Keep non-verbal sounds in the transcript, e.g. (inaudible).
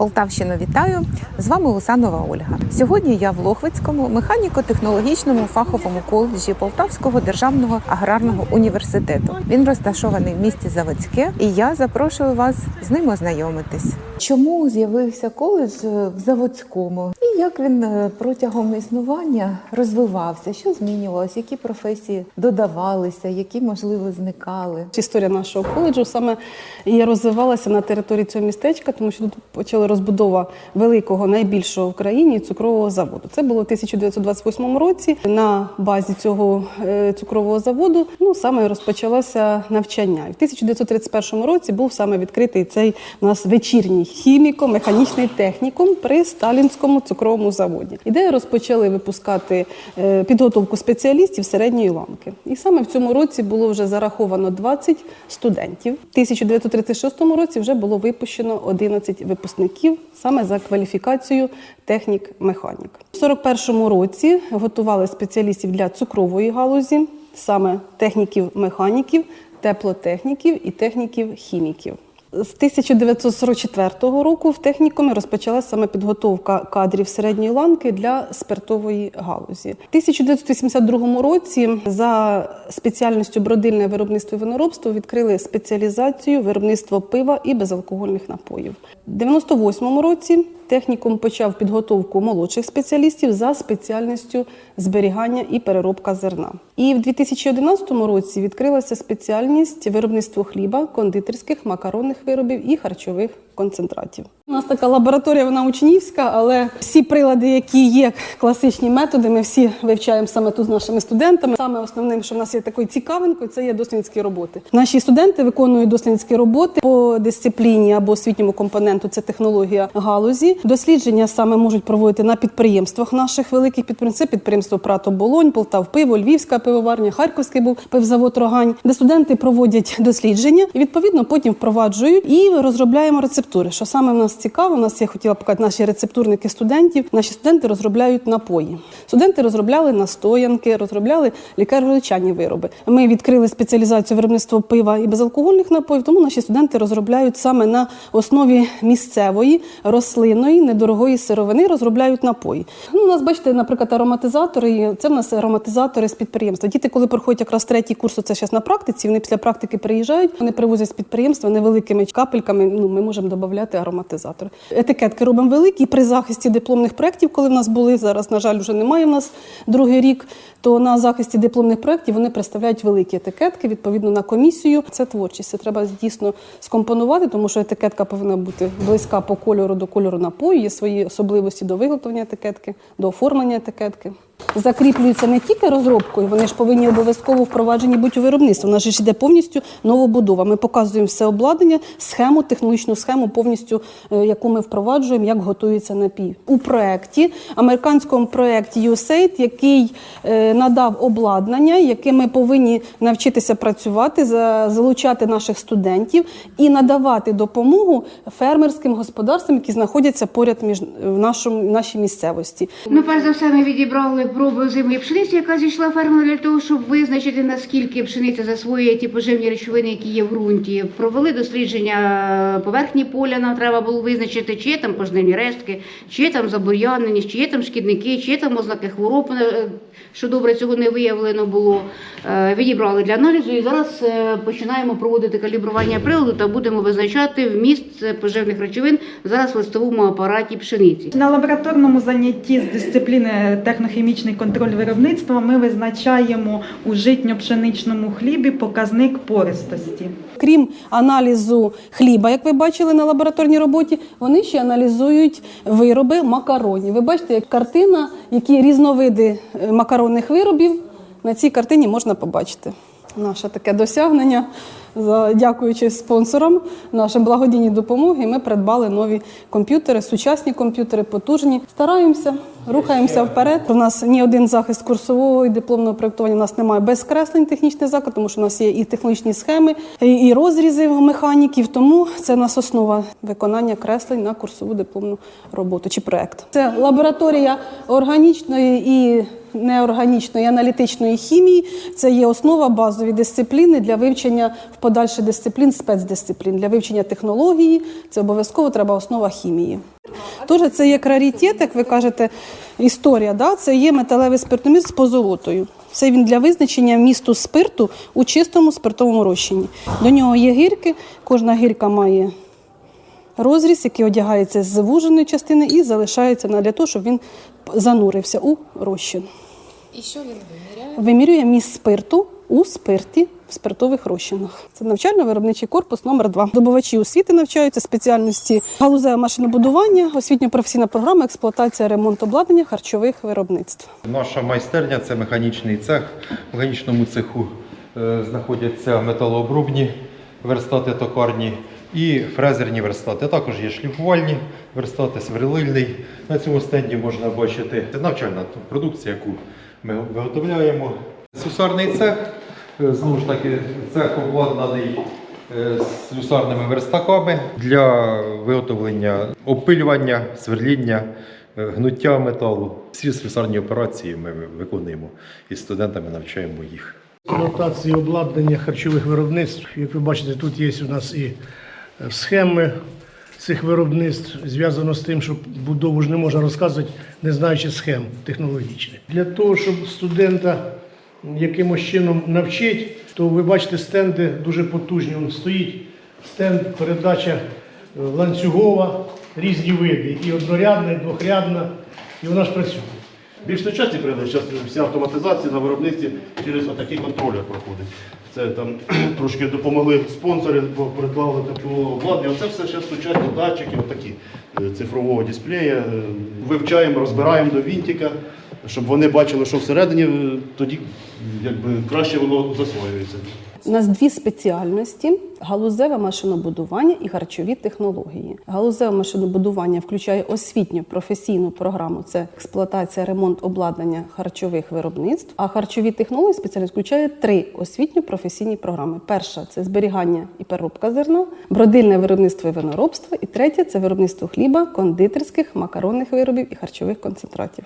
Полтавщину вітаю! З вами Усанова Ольга. Сьогодні я в Лохвицькому механіко-технологічному фаховому коледжі Полтавського державного аграрного університету. Він розташований в місті Заводське, і я запрошую вас з ним ознайомитись. Чому з'явився коледж в Заводському? Як він е, протягом існування розвивався? Що змінювалося? Які професії додавалися, які можливо зникали? Історія нашого коледжу саме і розвивалася на території цього містечка, тому що тут почали розбудова великого, найбільшого в країні цукрового заводу. Це було в 1928 році. На базі цього е, цукрового заводу ну саме розпочалося навчання. І в 1931 році був саме відкритий цей у нас вечірній хіміко-механічний технікум при Сталінському цукровому заводі. Ідею розпочали випускати е, підготовку спеціалістів середньої ланки. І саме в цьому році було вже зараховано 20 студентів. В 1936 році вже було випущено 11 випускників саме за кваліфікацією технік-механік. У 41 році готували спеціалістів для цукрової галузі, саме техніків-механіків, теплотехніків і техніків-хіміків. З 1944 року в технікумі розпочалася саме підготовка кадрів середньої ланки для спиртової галузі. У 1982 році за спеціальністю бродильне виробництво і виноробство відкрили спеціалізацію виробництво пива і безалкогольних напоїв. У 1998 році технікум почав підготовку молодших спеціалістів за спеціальністю зберігання і переробка зерна. І в 2011 році відкрилася спеціальність виробництво хліба, кондитерських, макаронних виробів і харчових концентратів. У нас така лабораторія, вона учнівська, але всі прилади, які є класичні методи, ми всі вивчаємо саме тут з нашими студентами. Саме основним, що в нас є такою цікавинкою, це є дослідницькі роботи. Наші студенти виконують дослідницькі роботи по дисципліні або освітньому компоненту. Це технологія галузі. Дослідження саме можуть проводити на підприємствах наших великих підприємств. Це підприємство Прато Болонь, Полтав Пиво, Львівська пивоварня, Харківський був пивзавод Рогань, де студенти проводять дослідження і відповідно потім впроваджують і розробляємо рецептури. Що саме в нас цікаво, у нас я хотіла показати наші рецептурники студентів. Наші студенти розробляють напої. Студенти розробляли настоянки, розробляли лікарно-лечальні вироби. Ми відкрили спеціалізацію виробництва пива і безалкогольних напоїв, тому наші студенти розробляють саме на основі місцевої рослинної недорогої сировини, розробляють напої. Ну, у нас бачите, наприклад, ароматизатори. Це в нас ароматизатори з підприємства. Діти, коли проходять якраз третій курс, це зараз на практиці. Вони після практики приїжджають, вони привозять з підприємства невеликими капельками. Ну, ми можемо додати ароматизатори. Етикетки робимо великі при захисті дипломних проєктів, коли в нас були зараз. На жаль, вже немає в нас другий рік. То на захисті дипломних проєктів вони представляють великі етикетки відповідно на комісію. Це творчість. Це треба дійсно скомпонувати, тому що етикетка повинна бути близька по кольору до кольору напою. Є свої особливості до виготовлення етикетки, до оформлення етикетки. Закріплюються не тільки розробкою, вони ж повинні обов'язково впроваджені бути у виробництво. У нас ж йде повністю новобудова. Ми показуємо все обладнання, схему, технологічну схему, повністю е, яку ми впроваджуємо, як готується напій. У проєкті, американському проєкті USAID, який е, надав обладнання, яким ми повинні навчитися працювати, за- залучати наших студентів і надавати допомогу фермерським господарствам, які знаходяться поряд між в нашому в нашій місцевості. Ну, перш за все, ми відібрали пробу землі пшениці, яка зійшла фермеру для того, щоб визначити, наскільки пшениця засвоює ті поживні речовини, які є в ґрунті. Провели дослідження поверхні поля, нам треба було визначити, чи є там пожнивні рештки, чи є там забур'яненість, чи є там шкідники, чи є там ознаки хвороб, е, що добре цього не виявлено було. Е, Відібрали для аналізу і зараз е, починаємо проводити калібрування приладу та будемо визначати вміст е, поживних речовин зараз в листовому апараті пшениці. На лабораторному занятті з дисципліни технохімічний контроль виробництва ми визначаємо у житньо-пшеничному хлібі показник пористості. Крім аналізу хліба, як ви бачили на лабораторній роботі, вони ще аналізують вироби макаронів. Ви бачите, як картина, які різновиди е, макаронних виробів на цій картині можна побачити. Наше таке досягнення. Дякуючи спонсорам, нашим благодійній допомоги, ми придбали нові комп'ютери, сучасні комп'ютери, потужні. Стараємося, рухаємося вперед. У нас ні один захист курсового і дипломного проєктування у нас немає без креслень технічний заклад, тому що у нас є і технічні схеми, і розрізи механіків. Тому це у нас основа виконання креслень на курсову дипломну роботу чи проєкт. Це лабораторія органічної і неорганічної аналітичної хімії. Це є основа базові дисципліни для вивчення в подальших дисциплін, спецдисциплін. Для вивчення технології це обов'язково треба основа хімії. Тож це є раритет, як ви кажете, історія. Да? Це є металевий спиртомір з позолотою. Це він для визначення місту спирту у чистому спиртовому розчині. До нього є гірки, кожна гірка має розріз, який одягається з звуженої частини і залишається на- для того, щоб він занурився у розчин. І що він виміряє? Вимірює міст спирту у спирті в спиртових розчинах. Це навчально-виробничий корпус номер 2 Добувачі освіти навчаються спеціальності галузеве машинобудування, освітньо-професійна програма, експлуатація, ремонт обладнання харчових виробництв. Наша майстерня це механічний цех. В механічному цеху е, знаходяться металообробні верстати токарні і фрезерні верстати. Також є шліфувальні верстати, сверлильний. На цьому стенді можна бачити навчальна продукція, яку ми виготовляємо. Слюсарний цех. е, Знову ж таки, цех обладнаний е, слюсарними верстаками для виготовлення опилювання, сверління, е, гнуття металу. Всі слюсарні операції ми виконуємо і студентами навчаємо їх. експлуатації обладнання харчових виробництв. Як ви бачите, тут є у нас і е, схеми цих виробництв, зв'язано з тим, що будову ж не можна розказувати, не знаючи схем технологічних. Для того, щоб студента якимось чином навчити, то ви бачите, стенди дуже потужні. Він стоїть стенд, передача е, ланцюгова, різні види, і однорядна, і двохрядна, і вона ж працює. Більш сучасні прилади, зараз вся автоматизація на виробництві через отакий контролер проходить. Це там (clears throat) трошки допомогли спонсори, бо придбали таке обладнання. Це все зараз сучасні датчики, отакі е, цифрового дисплея. Е, Вивчаємо, розбираємо до вінтика, щоб вони бачили, що всередині, е, тоді якби краще воно засвоюється. У нас дві спеціальності: галузеве машинобудування і харчові технології. Галузеве машинобудування включає освітню професійну програму, це експлуатація, ремонт обладнання харчових виробництв. А харчові технології спеціальність включає три освітньо професійні програми. Перша це зберігання і переробка зерна, бродильне виробництво і виноробство. І третє це виробництво хліба, кондитерських, макаронних виробів і харчових концентратів.